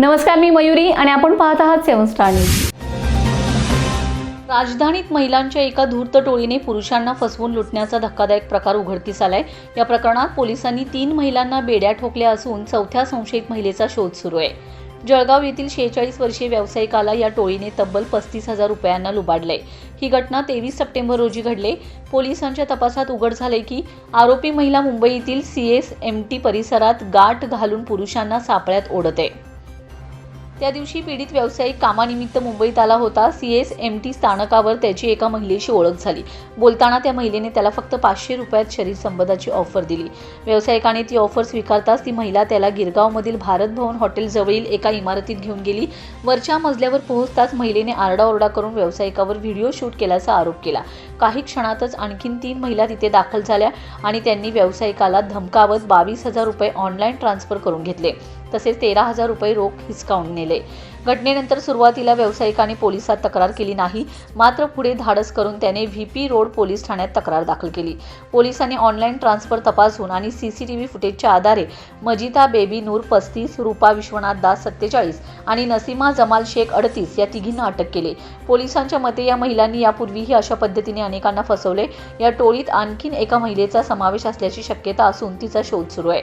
नमस्कार मी मयुरी आणि आपण पाहत आहात सेवन स्टार न्यूज. राजधानीत महिलांच्या एका धूर्त टोळीने पुरुषांना फसवून लुटण्याचा धक्कादायक प्रकार उघडकीस आलाय. या प्रकरणात पोलिसांनी तीन महिलांना बेड्या ठोकल्या असून चौथ्या संशयित महिलेचा शोध सुरू आहे. जळगाव येथील शेहेचाळीस वर्षीय व्यावसायिकाला या टोळीने तब्बल पस्तीस हजार रुपयांना लुबाडले ही घटना तेवीस सप्टेंबर रोजी घडले. पोलिसांच्या तपासात उघड झाले की आरोपी महिला मुंबईतील सी एस एम टी परिसरात गाठ घालून पुरुषांना सापळ्यात ओढते त्या दिवशी पीडित व्यावसायिक कामानिमित्त मुंबईत आला होता. सी एस एम टी स्थानकावर त्याची एका महिलेशी ओळख झाली. बोलताना त्या महिलेने त्याला फक्त पाचशे रुपयात शरीर संबंधाची ऑफर दिली. व्यावसायिकाने ती ऑफर स्वीकारताच ती महिला त्याला गिरगावमधील भारत भवन हॉटेलजवळील एका इमारतीत घेऊन गेली. वरच्या मजल्यावर पोहोचताच महिलेने आरडाओरडा करून व्यावसायिकावर व्हिडिओ शूट केल्याचा आरोप केला. काही क्षणातच आणखीन तीन महिला तिथे दाखल झाल्या आणि त्यांनी व्यावसायिकाला धमकावत बावीस हजार रुपये ऑनलाईन ट्रान्सफर करून घेतले. तसेच तेरा हजार रुपये रोख हिसकावून नेले. घटनेनंतर सुरुवातीला व्यावसायिकाने पोलिसात तक्रार केली नाही मात्र पुढे धाडस करून त्याने व्ही पी रोड पोलीस ठाण्यात तक्रार दाखल केली. पोलिसांनी ऑनलाईन ट्रान्सफर तपासून आणि सी सी टी व्ही फुटेजच्या आधारे मजिता बेबी नूर पस्तीस रुपा विश्वनाथ दास सत्तेचाळीस आणि नसीमा जमाल शेख अडतीस या तिघींना अटक केली. पोलिसांच्या मते या महिलांनी यापूर्वीही अशा पद्धतीने अनेकांना फसवले. या टोळीत आणखीन एका महिलेचा समावेश असल्याची शक्यता असून तिचा शोध सुरू आहे.